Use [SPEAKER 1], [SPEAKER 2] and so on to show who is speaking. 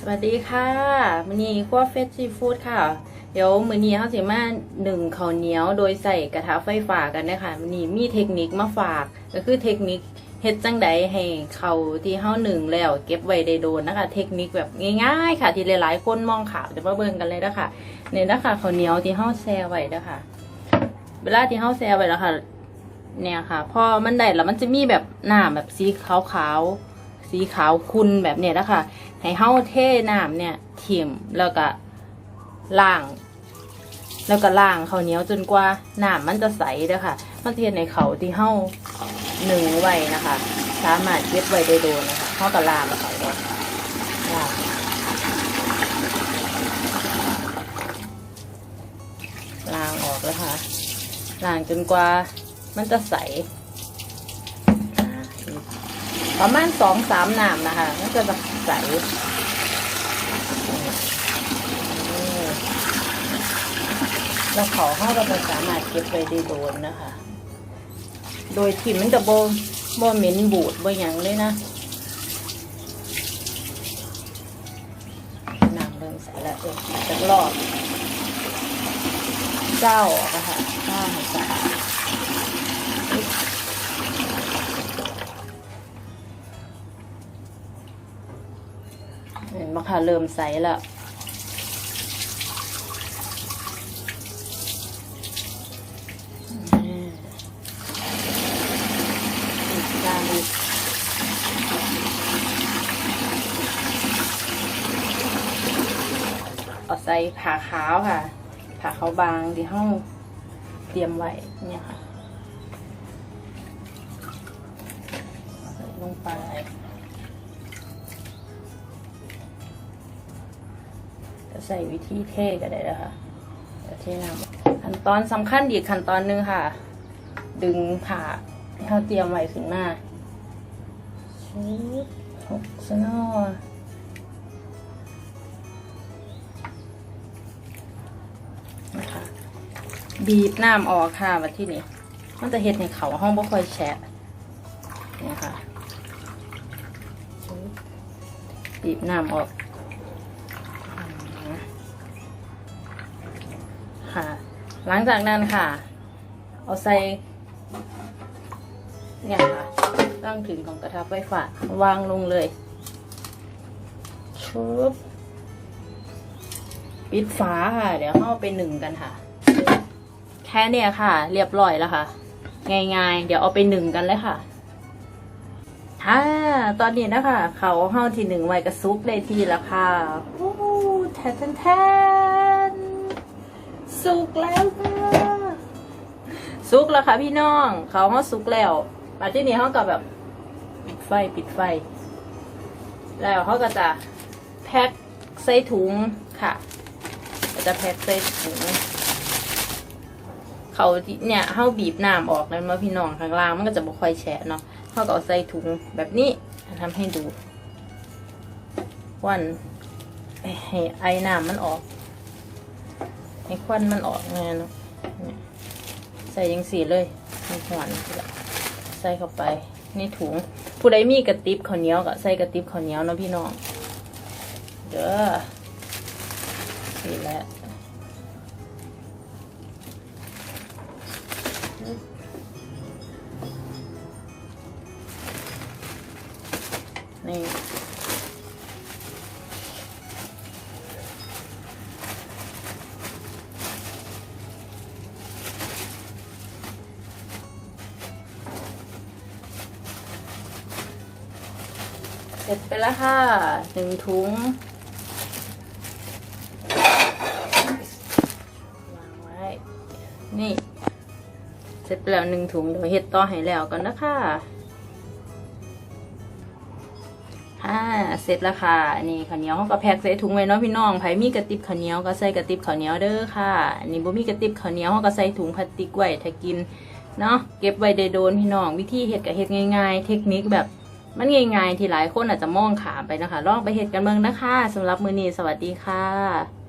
[SPEAKER 1] สวัสดีค่ะมือนี้ครัวเฟสซีฟู้ดค่ะ เดี๋ยวมือนี้เฮาสิมาหนึ่งข้าวเหนียวโดยใส่กระทะไฟฟ้ากันนะคะมือนี้มีเทคนิคมาฝาก ก็คือเทคนิคเฮ็ดจังใดให้เขาที่เฮาหนึ่งแล้ว เก็บไว้ได้โดนนะคะ เทคนิคแบบง่ายๆ ค่ะ ที่หลายๆคนมองขาดเดี๋ยวมาเบิ่งกันเลยนะคะนี่นะคะข้าวเหนียวที่เฮาแช่ไว้นะคะเวลาที่เฮาแช่ไว้แล้วค่ะ เนี่ยค่ะ พอมันได้แล้วมันจะมีแบบหน้ำแบบสีขาวๆ สีขาวขุ่นแบบเนี้ยนะคะให้เฮาเทน้ำเนี่ยถิ่มแล้วก็ล้าง แล้วก็ล้างข้าวเหนียวจนกว่าน้ำมันจะใสเด้อค่ะมันจะเฮ็ดในเขาที่เฮาหนึ่งไว้นะคะ สามารถเก็บไว้ได้โดนนะคะเฮาก็ล้างเขาเนาะล้างล้างออกแล้วค่ะล้างจนกว่ามันจะใส ประมาณสองสามน้ำนะคะมันก็จะใสแล้วเขาเขาก็จะสามารถเก็บไว้ได้โดนนะคะ โดยที่มันจะโบโบเหม็นบูดบ่หยังเลยนะน้ำเริ่มใส่แล้วเออจะรอบเจ้าออกอะค่ะ เห็นไหมคะเริ่มใสแล้วเอาใส่ผ่าขาวค่ะ ผ่าขาวบางที่ห้องเตรียมไว้เนี่ยค่ะ ใส่ลงไป จะใส่วิธีเทก็ได้แล้วค่ะจะเทน้ำขั้นตอนสำคัญอีกขั้นตอนหนึงค่ะ ดึงผ่าที่เราเตรียมไว้ขึ้นมาชุบหกสนอนะคะบีบน้ำออกค่ะมาที่นี่มันจะเห็ดในเขาห้องบ่ค่อยแฉะนี่ค่ะบีบน้ำออก หลังจากนั้นค่ะ เอาใส่เนี่ยค่ะตั้งถึงของกระทะไฟฟ้าวางลงเลยชุบปิดฝาค่ะ เดี๋ยวเข้าไปหนึ่งกันค่ะ แค่เนี่ยค่ะ เรียบร้อยแล้วค่ะ ง่ายๆ เดี๋ยวเอาไปหนึ่งกันเลยค่ะฮ่าตอนนี้นะคะ เขาเข้าที่หนึ่งไว้กระซุกได้ทีแล้วค่ะ โอ้แทนแทนแทน สุกแล้วค่ะสุกแล้วค่ะพี่น้องเขาเขาสุกแล้วมาที่นี่เขาก็แบบปิดไฟปิดไฟ แล้วเขาก็จะแพ็คใส่ถุงค่ะก็จะแพ็คใส่ถุงเขาเนี่ยเขาบีบน้ำออกแล้วมาพี่น้องข้างล่างมันก็จะบ่ค่อยแฉะเนาะเขาก็เอาใส่ถุงแบบนี้ทำให้ดูวันให้ไอ้น้ำมันออก ให้ควันมันออกไงเนาะเนี่ยใส่ยังสีเลยมีหวานใส่เข้าไปนี่ถุง ผู้ใดมีกระติบข้าวเหนียวก็ใส่กระติบข้าวเหนียวเนาะพี่น้องเด้อนี่แหละนี่ ร็จไปแล้วค่ะหนึ่งถุงวางไว้ นี่ เสร็จไปแล้วหนึ่งถุงเดี๋ยวเฮ็ดต่อให้แล้วกันนะคะอ่าเสร็จแล้วค่ะ นี่ข้าวเหนียวเขาก็แพ็คใส่ถุงไว้เนาะพี่น้องไผมีกระติบข้าวเหนียวก็ใส่กระติบข้าวเหนียวเด้อค่ะอันนี้บ่มีกระติบข้าวเหนียวเขาก็ใส่ถุงพลาสติกไว้ถ้ากินเนาะเก็บไว้ได้โดนพี่น้องวิธีเฮ็ดก็เฮ็ดง่าย ๆ เทคนิคแบบ มันง่ายๆที่หลายคนอาจจะมองขามไปนะคะ ลองไปเหตุกันเมืองนะคะสำหรับมือนี้สวัสดีค่ะ